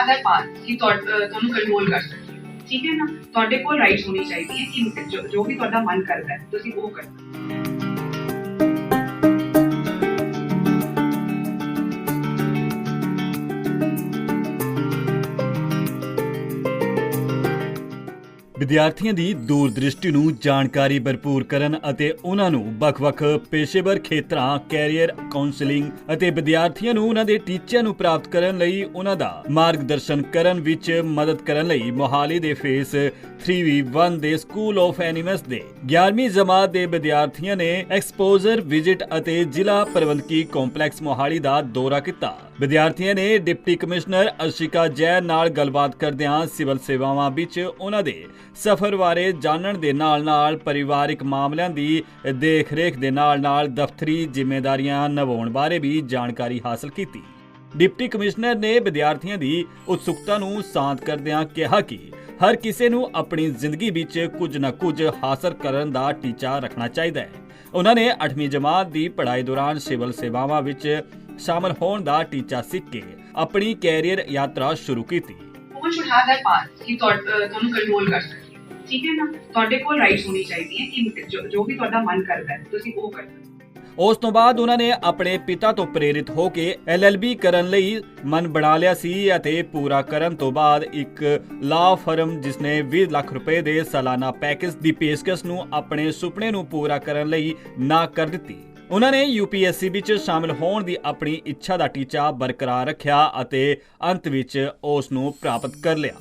have that ਕਿ ਤੁਹਾਨੂੰ control ਕਰ ਸਕੀਏ ਠੀਕ ਹੈ ਨਾ? ਤੁਹਾਡੇ ਕੋਲ ਰਾਈਟਸ ਹੋਣੀ ਚਾਹੀਦੀ ਹੈ ਕਿ ਜੋ- ਜੋ ਵੀ ਤੁਹਾਡਾ ਮਨ ਕਰਦਾ ਹੈ, ਤੁਸੀਂ ਉਹ ਕਰੋ। ਵਿਦਿਆਰਥੀਆਂ ਦੀ ਦੂਰਦ੍ਰਿਸ਼ਟੀ ਨੂੰ ਜਾਣਕਾਰੀ ਭਰਪੂਰ ਕਰਨ ਅਤੇ ਉਹਨਾਂ ਨੂੰ ਵੱਖ-ਵੱਖ ਪੇਸ਼ੇਵਰ ਖੇਤਰਾਂ, ਕੈਰੀਅਰ ਕਾਉਂਸਲਿੰਗ ਅਤੇ ਵਿਦਿਆਰਥੀਆਂ ਨੂੰ ਉਹਨਾਂ ਦੇ ਟੀਚਿਆਂ ਨੂੰ ਪ੍ਰਾਪਤ ਕਰਨ ਲਈ ਉਹਨਾਂ ਦਾ ਮਾਰਗਦਰਸ਼ਨ ਕਰਨ ਵਿੱਚ ਮਦਦ ਕਰਨ ਲਈ ਮੋਹਾਲੀ ਦੇ ਫੇਸ 3v1 ਦੇ ਸਕੂਲ ਆਫ ਐਨੀਮਸ ਦੇ 11ਵੀਂ ਜਮਾਤ ਦੇ ਵਿਦਿਆਰਥੀਆਂ ਨੇ ਐਕਸਪੋਜ਼ਰ ਵਿਜ਼ਿਟ ਅਤੇ ਜ਼ਿਲ੍ਹਾ ਪ੍ਰਬੰਧਕੀ ਕੰਪਲੈਕਸ ਮੋਹਾਲੀ ਦਾ ਦੌਰਾ ਕੀਤਾ। ਵਿਦਿਆਰਥੀਆਂ ਨੇ ਡਿਪਟੀ ਕਮਿਸ਼ਨਰ ਅਸ਼ਿਕਾ ਜੈਨ ਨਾਲ ਗੱਲਬਾਤ ਕਰਦਿਆਂ ਸਿਵਲ ਸੇਵਾਵਾਂ ਵਿੱਚ ਉਹਨਾਂ ਦੇ ਸਫ਼ਰ ਬਾਰੇ ਜਾਣਨ ਦੇ ਨਾਲ-ਨਾਲ ਪਰਿਵਾਰਿਕ ਮਾਮਲਿਆਂ ਦੀ ਦੇਖ-ਰੇਖ ਦੇ ਨਾਲ-ਨਾਲ ਦਫ਼ਤਰੀ ਜ਼ਿੰਮੇਵਾਰੀਆਂ ਨਿਭਾਉਣ ਬਾਰੇ ਵੀ ਜਾਣਕਾਰੀ ਹਾਸਲ ਕੀਤੀ। ਡਿਪਟੀ ਕਮਿਸ਼ਨਰ ਨੇ ਵਿਦਿਆਰਥੀਆਂ ਦੀ ਉਤਸੁਕਤਾ ਨੂੰ ਸ਼ਾਂਤ ਕਰਦਿਆਂ ਕਿਹਾ ਕਿ ਹਰ ਕਿਸੇ ਨੂੰ ਆਪਣੀ ਜ਼ਿੰਦਗੀ ਵਿੱਚ ਕੁਝ ਨਾ ਕੁਝ ਹਾਸਲ ਕਰਨ ਦਾ ਟੀਚਾ ਰੱਖਣਾ ਚਾਹੀਦਾ ਹੈ। ਉਹਨਾਂ ਨੇ 8ਵੀਂ ਜਮਾਤ ਦੀ ਪੜ੍ਹਾਈ ਦੌਰਾਨ ਸਿਵਲ ਸੇਵਾਵਾਂ ਵਿੱਚ ਸ਼ਾਮਲ ਹੋਣ ਦਾ ਟੀਚਾ ਸਿੱਖ ਕੇ ਆਪਣੀ ਕੈਰੀਅਰ ਯਾਤਰਾ ਸ਼ੁਰੂ ਕੀਤੀ। ਵੂਮਨ ਸ਼ੁਡ ਹੈਵ path ਕਿ ਤੁਹਾਨੂੰ ਕੰਟਰੋਲ ਕਰ ਸਕੀਏ। ਠੀਕ ਹੈ ਨਾ? ਤੁਹਾਡੇ ਕੋਲ ਰਾਈਟਸ ਹੋਣੀ ਚਾਹੀਦੀ ਹੈ ਕਿ ਜੋ- ਵੀ ਤੁਹਾਡਾ ਮਨ ਕਰਦਾ ਹੈ ਤੁਸੀਂ ਉਹ ਕਰੋ ਉਸ ਤੋਂ ਬਾਅਦ ਉਹਨਾਂ ਨੇ ਆਪਣੇ ਪਿਤਾ ਤੋਂ ਪ੍ਰੇਰਿਤ ਹੋ ਕੇ ਐਲਐਲਬੀ ਕਰਨ ਲਈ ਮਨ ਬਣਾ ਲਿਆ ਸੀ ਅਤੇ ਪੂਰਾ ਕਰਨ ਤੋਂ ਬਾਅਦ ਇੱਕ ਲਾ ਫਰਮ ਜਿਸਨੇ 20 ਲੱਖ ਰੁਪਏ ਦੇ ਸਾਲਾਨਾ ਪੈਕੇਜ ਦੀ ਪੇਸ਼ਕਸ਼ ਨੂੰ ਆਪਣੇ ਸੁਪਨੇ ਨੂੰ ਪੂਰਾ ਕਰਨ ਲਈ ਨਾ ਕਰ ਦਿੱਤੀ। ਉਹਨਾਂ ਨੇ ਯੂਪੀਐਸਸੀ ਵਿੱਚ ਸ਼ਾਮਲ ਹੋਣ ਦੀ ਆਪਣੀ ਇੱਛਾ ਦਾ ਟੀਚਾ ਬਰਕਰਾਰ ਰੱਖਿਆ ਅਤੇ ਅੰਤ ਵਿੱਚ ਉਸ ਨੂੰ ਪ੍ਰਾਪਤ ਕਰ ਲਿਆ।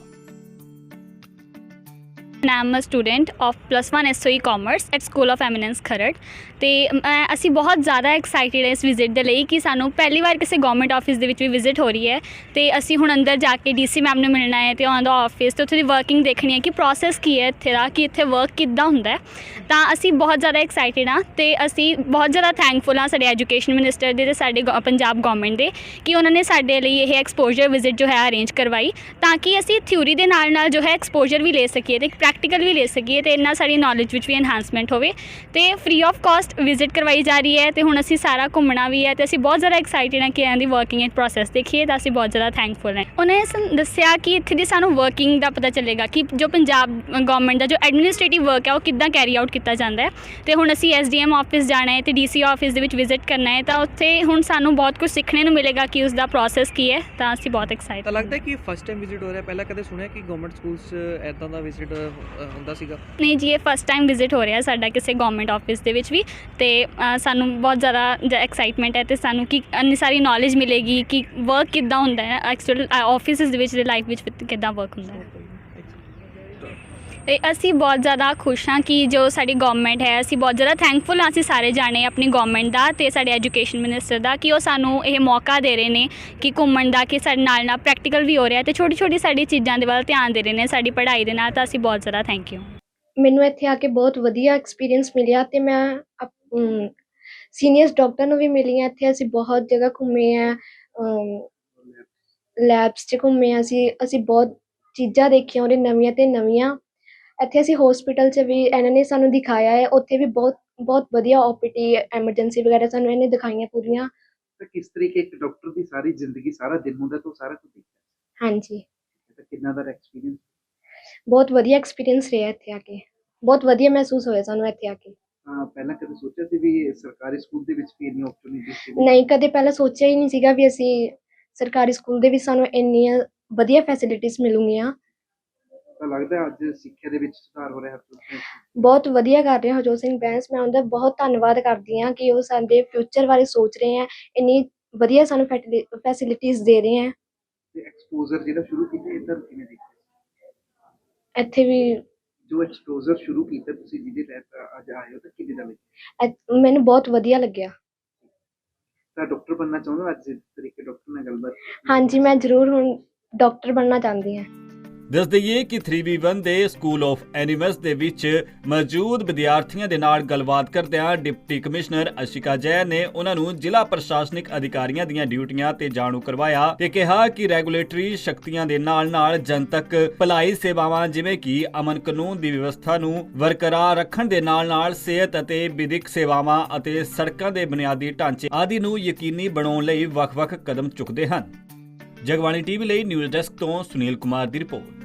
I am a student of plus 1 SOE Commerce at school of Eminence Kharar ਤੇ ਮੈਂ, ਅਸੀਂ ਬਹੁਤ ਜ਼ਿਆਦਾ ਐਕਸਾਈਟਿਡ ਹਾਂ ਇਸ ਵਿਜ਼ਿਟ ਦੇ ਲਈ ਕਿ ਸਾਨੂੰ ਪਹਿਲੀ ਵਾਰ ਕਿਸੇ ਗਵਰਨਮੈਂਟ ਆਫਿਸ ਦੇ ਵਿੱਚ ਵੀ ਵਿਜ਼ਿਟ ਹੋ ਰਹੀ ਹੈ। ਤੇ ਅਸੀਂ ਹੁਣ ਅੰਦਰ ਜਾ ਕੇ ਡੀਸੀ ਮੈਮ ਨੂੰ ਮਿਲਣਾ ਹੈ ਤੇ ਉਹਨਾਂ ਦਾ ਆਫਿਸ ਤੇ ਉੱਥੇ ਦੀ ਵਰਕਿੰਗ ਦੇਖਣੀ ਹੈ ਕਿ ਪ੍ਰੋਸੈਸ ਕੀ ਹੈ ਇੱਥੇ ਦਾ, ਕਿ ਇੱਥੇ ਵਰਕ ਕਿੱਦਾਂ ਹੁੰਦਾ ਹੈ। ਤਾਂ ਅਸੀਂ ਬਹੁਤ ਜ਼ਿਆਦਾ ਐਕਸਾਈਟਿਡ ਹਾਂ ਤੇ ਅਸੀਂ ਬਹੁਤ ਜ਼ਿਆਦਾ ਥੈਂਕਫੁਲ ਹਾਂ ਸਾਡੇ ਐਜੂਕੇਸ਼ਨ ਮਿਨਿਸਟਰ ਦੇ ਤੇ ਸਾਡੇ ਗੋ- ਪੰਜਾਬ ਗਵਰਨਮੈਂਟ ਦੇ ਕਿ ਉਹਨਾਂ ਨੇ ਸਾਡੇ ਲਈ ਇਹ ਐਕਸਪੋਜ਼ਰ ਵਿਜ਼ਿਟ ਜੋ ਹੈ ਅਰੇਂਜ ਕਰਵਾਈ ਤਾਂ ਕਿ ਅਸੀਂ ਥਿਊਰੀ ਦੇ ਨਾਲ ਨਾਲ ਜੋ ਹੈ ਐਕਸਪੋਜ਼ਰ ਵੀ ਲੈ ਸਕੀਏ ਤੇ ਪ੍ਰੈਕਟੀਕਲ ਵੀ ਲੈ ਸਕੀਏ ਤੇ ਇੰਨਾ ਸਾਡੀ ਨੌਲੇਜ ਵਿੱਚ ਵੀ ਐਨਹਾਂਸਮੈਂਟ ਹੋਵੇ ਤੇ ਫ੍ਰੀ ਆਫ ਕਾਸਟ ਵਿਜ਼ਿਟ ਕਰਵਾਈ ਜਾ ਰਹੀ ਹੈ ਤੇ ਹੁਣ ਅਸੀਂ ਸਾਰਾ ਘੁੰਮਣਾ ਵੀ ਹੈ ਤੇ ਅਸੀਂ ਬਹੁਤ ਜ਼ਿਆਦਾ ਐਕਸਾਈਟਿਡ ਹਾਂ ਕਿ ਇਹਨਾਂ ਦੀ ਵਰਕਿੰਗ ਐਂਡ ਪ੍ਰੋਸੈਸ ਦੇਖੀਏ ਤਾਂ ਅਸੀਂ ਬਹੁਤ ਜ਼ਿਆਦਾ ਥੈਂਕਫੁਲ ਹਾਂ। ਉਹਨੇ ਸਾਨੂੰ ਦੱਸਿਆ ਕਿ ਇੱਥੇ ਦੀ ਸਾਨੂੰ ਵਰਕਿੰਗ ਦਾ ਪਤਾ ਚੱਲੇਗਾ ਕਿ ਜੋ ਪੰਜਾਬ ਗਵਰਨਮੈਂਟ ਦਾ ਜੋ ਐਡਮਿਨਿਸਟ੍ਰੇਟਿਵ ਵਰਕ ਹੈ ਉਹ ਕਿੱਦਾਂ ਕੈਰੀ ਆਊਟ ਕੀਤਾ ਜਾਂਦਾ ਹੈ ਤੇ ਹੁਣ ਅਸੀਂ ਐਸਡੀਐਮ ਆਫਿਸ ਜਾਣਾ ਹੈ ਤੇ ਡੀਸੀ ਆਫਿਸ ਦੇ ਵਿੱਚ ਵਿਜ਼ਿਟ ਕਰਨਾ ਹੈ ਤਾਂ ਉੱਥੇ ਹੁਣ ਸਾਨੂੰ ਬਹੁਤ ਕੁਝ ਸਿੱਖਣੇ ਨੂੰ ਮਿਲੇਗਾ ਕਿ ਉਸ ਦਾ ਪ੍ਰੋਸੈਸ ਕੀ ਹੈ ਤਾਂ ਅਸੀਂ ਬਹੁਤ ਤਾਂ ਐਕਸਾਈਟਡ ਲੱਗਦਾ ਕਿ ਫਸਟ ਟਾਈਮ ਵਿਜ਼ਿਟ ਹੋ ਰਿਹਾ, ਪਹਿਲਾਂ ਕਦੇ ਸੁਣਿਆ ਕਿ ਗਵਰਨਮੈਂਟ ਸਕੂਲਸ 'ਚ ਐਦਾਂ ਦਾ ਵਿਜ਼ਿਟ ਹੁੰਦਾ ਸੀਗਾ? ਨਹੀਂ ਜੀ ਇਹ ਫਸਟ ਟਾਈਮ ਵਿਜ਼ਿਟ ਹੋ ਰਿਹਾ ਸਾਡਾ ਕਿਸੇ ਗਵਰਨਮੈਂਟ ਆਫਿਸ ਦੇ ਵਿੱਚ ਵੀ ਤੇ ਅ, ਸਾਨੂੰ ਬਹੁਤ ਜ਼ਿਆਦਾ ਐਕਸਾਈਟਮੈਂਟ ਹੈ ਤੇ ਸਾਨੂੰ ਕਿ ਇੰਨੀ ਸਾਰੀ ਨੌਲੇਜ ਮਿਲੇਗੀ ਕਿ ਵਰਕ ਕਿੱਦਾਂ ਹੁੰਦਾ ਹੈ ਐਕਚੁਅਲ ਆਫਿਸਿਸ ਦੇ ਵਿੱਚ ਲਾਈਫ ਵਿੱਚ ਕਿੱਦਾਂ ਵਰਕ ਹੁੰਦਾ ਹੈ। ਤੇ ਅਸੀਂ ਬਹੁਤ ਜ਼ਿਆਦਾ ਖੁਸ਼ ਹਾਂ ਕਿ ਜੋ ਸਾਡੀ ਗਵਰਨਮੈਂਟ ਹੈ, ਅਸੀਂ ਬਹੁਤ ਜ਼ਿਆਦਾ ਥੈਂਕਫੁਲ ਹਾਂ ਅਸੀਂ ਸਾਰੇ ਜਾਣੇ ਆਪਣੀ ਗਵਰਨਮੈਂਟ ਦਾ ਤੇ ਸਾਡੇ ਐਜੂਕੇਸ਼ਨ ਮਿਨਿਸਟਰ ਦਾ ਕਿ ਉਹ ਸਾਨੂੰ ਇਹ ਮੌਕਾ ਦੇ ਰਹੇ ਨੇ ਕਿ ਘੁੰਮਣ ਦਾ, ਕਿ ਸਾਡੇ ਨਾਲ ਨਾਲ ਪ੍ਰੈਕਟੀਕਲ ਵੀ ਹੋ ਰਿਹਾ ਤੇ ਛੋਟੀ ਛੋਟੀ ਸਾਡੀ ਚੀਜ਼ਾਂ ਦੇ ਵੱਲ ਧਿਆਨ ਦੇ ਰਹੇ ਨੇ ਸਾਡੀ ਪੜ੍ਹਾਈ ਦੇ ਨਾਲ ਤਾਂ ਅਸੀਂ ਬਹੁਤ ਜ਼ਿਆਦਾ ਥੈਂਕ ਯੂ ਮੈਨੂੰ ਇੱਥੇ ਆ ਕੇ ਬਹੁਤ ਵਧੀਆ ਐਕਸਪੀਰੀਅੰਸ ਮਿਲਿਆ ਤੇ ਮੈਂ ਸੀਨੀਅਰਸ ਡਾਕਟਰ ਨੂੰ ਵੀ ਮਿਲੀ ਹਾਂ, ਇੱਥੇ ਅਸੀਂ ਬਹੁਤ ਜਗ੍ਹਾ ਘੁੰਮੇ ਆ ਲੈਬਸ 'ਚ ਘੁੰਮੇ ਹਾਂ ਅਸੀਂ ਅਸੀਂ ਬਹੁਤ ਚੀਜ਼ਾਂ ਦੇਖੀਆਂ ਉਹਦੇ ਨਵੀਆਂ ਤੇ ਨਵੀਆਂ। ਇੱਥੇ ਅਸੀਂ ਹਸਪੀਟਲ 'ਚ ਵੀ ਇਹਨਾਂ ਨੇ ਸਾਨੂੰ ਦਿਖਾਇਆ ਹੈ ਉੱਥੇ ਵੀ ਬਹੁਤ ਬਹੁਤ ਵਧੀਆ ਓਪੀਟੀ ਐਮਰਜੈਂਸੀ ਵਗੈਰਾ ਸਾਨੂੰ ਇਹਨੇ ਦਿਖਾਈਆਂ ਪੂਰੀਆਂ। ਤਾਂ ਕਿਸ ਤਰੀਕੇ ਇੱਕ ਡਾਕਟਰ ਦੀ ਸਾਰੀ ਜ਼ਿੰਦਗੀ ਸਾਰਾ ਦਿਨ ਹੁੰਦਾ ਤਾਂ ਉਹ ਸਾਰਾ ਕੁਝ ਦੇਖਦਾ ਹਾਂਜੀ। ਹੈ। ਤਾਂ ਕਿੰਨਾ ਦਾ ਐਕਸਪੀਰੀਅੰਸ ਬਹੁਤ ਵਧੀਆ ਐਕਸਪੀਰੀਅੰਸ ਰਿਹਾ ਇੱਥੇ ਆ ਕੇ। ਬਹੁਤ ਵਧੀਆ ਮਹਿਸੂਸ ਹੋਇਆ ਸਾਨੂੰ ਇੱਥੇ ਆ ਕੇ। ਪਹਿਲਾਂ ਕਦੇ ਸੋਚਿਆ ਸੀ ਵੀ ਇਹ ਸਰਕਾਰੀ ਸਕੂਲ ਦੇ ਵਿੱਚ ਵੀ ਇੰਨੀ ਓਪਰਚੁਨਿਟੀ ਸੀ? ਨਹੀਂ ਕਦੇ ਪਹਿਲਾਂ ਸੋਚਿਆ ਹੀ ਨਹੀਂ ਸੀਗਾ ਵੀ ਅਸੀਂ ਸਰਕਾਰੀ ਸਕੂਲ ਦੇ ਵਿੱਚ ਸਾਨੂੰ ਇੰਨੀਆਂ ਵਧੀਆ ਫੈਸਿਲਿਟੀਆਂ ਮਿਲੂਗੀਆਂ। ਤਾਂ ਲੱਗਦਾ ਅੱਜ ਸਿੱਖਿਆ ਦੇ ਵਿੱਚ ਸੁਧਾਰ ਹੋ ਰਿਹਾ ਹੈ ਬਹੁਤ ਵਧੀਆ ਕਰ ਰਹੇ ਹਰਜੋਤ ਸਿੰਘ ਬੈਂਸ ਮੈਂ ਉਹਦਾ ਬਹੁਤ ਧੰਨਵਾਦ ਕਰਦੀ ਹਾਂ ਕਿ ਉਹ ਸਾਡੇ ਫਿਊਚਰ ਬਾਰੇ ਸੋਚ ਰਹੇ ਹੈ ਇੰਨੀ ਵਧੀਆ ਸਾਨੂੰ ਫੈਸਿਲਿਟੀਆਂ ਦੇ ਰਹੇ ਹੈ। ਤੇ ਐਕਸਪੋਜ਼ਰ ਜਿਹੜਾ ਸ਼ੁਰੂ ਕੀਤਾ ਇੱਧਰ ਕਿਵੇਂ ਦੇਖਿਆ? ਇੱਥੇ ਵੀ ਜੋ ਐਕਸਪੋਜ਼ਰ ਸ਼ੁਰੂ ਕੀਤਾ ਤੁਸੀਂ ਜਿਹਦੇ ਤਹਿਤ ਅੱਜ ਆਏ ਹੋ ਤਾਂ ਕਿਵੇਂ ਦਾ ਲੱਗਿਆ? ਮੈਨੂੰ ਬਹੁਤ ਵਧੀਆ ਲੱਗਿਆ। ਤਾਂ ਡਾਕਟਰ ਬਣਨਾ ਚਾਹੁੰਦੇ ਅੱਜ? ਤਰੀਕੇ ਡਾਕਟਰ ਨਾਲ ਗੱਲਬਾਤ ਹਾਂਜੀ ਮੈਂ ਜ਼ਰੂਰ ਹੁਣ ਡਾਕਟਰ ਬਣਨਾ ਚਾਹੁੰਦੀ ਹਾਂ। ਦੱਸ ਦਈਏ ਕਿ 3v1 ਦੇ ਸਕੂਲ ਆਫ ਐਨੀਮਸ ਦੇ ਵਿੱਚ ਮੌਜੂਦ ਵਿਦਿਆਰਥੀਆਂ ਦੇ ਨਾਲ ਗੱਲਬਾਤ ਕਰਦਿਆਂ ਡਿਪਟੀ ਕਮਿਸ਼ਨਰ ਅਸ਼ਿਕਾ ਜੈ ਨੇ ਉਹਨਾਂ ਨੂੰ ਜ਼ਿਲ੍ਹਾ ਪ੍ਰਸ਼ਾਸਨਿਕ ਅਧਿਕਾਰੀਆਂ ਦੀਆਂ ਡਿਊਟੀਆਂ ਤੇ ਜਾਣੂ ਕਰਵਾਇਆ ਤੇ ਕਿਹਾ ਕਿ ਰੈਗੂਲੇਟਰੀ ਸ਼ਕਤੀਆਂ ਦੇ ਨਾਲ-ਨਾਲ ਜਨਤਕ ਭਲਾਈ ਸੇਵਾਵਾਂ ਜਿਵੇਂ ਕਿ ਅਮਨ ਕਾਨੂੰਨ ਦੀ ਵਿਵਸਥਾ ਨੂੰ ਬਰਕਰਾਰ ਰੱਖਣ ਦੇ ਨਾਲ-ਨਾਲ ਸਿਹਤ ਅਤੇ ਵਿਦਿਅਕ ਸੇਵਾਵਾਂ ਅਤੇ ਸੜਕਾਂ ਦੇ ਬੁਨਿਆਦੀ ਢਾਂਚੇ ਆਦਿ ਨੂੰ ਯਕੀਨੀ ਬਣਾਉਣ ਲਈ ਵੱਖ-ਵੱਖ ਕਦਮ ਚੁੱਕਦੇ ਹਨ। ਜਗਬਾਣੀ ਟੀਵੀ ਲਈ ਨਿਊਜ਼ ਡੈਸਕ ਤੋਂ ਸੁਨੀਲ ਕੁਮਾਰ ਦੀ ਰਿਪੋਰਟ।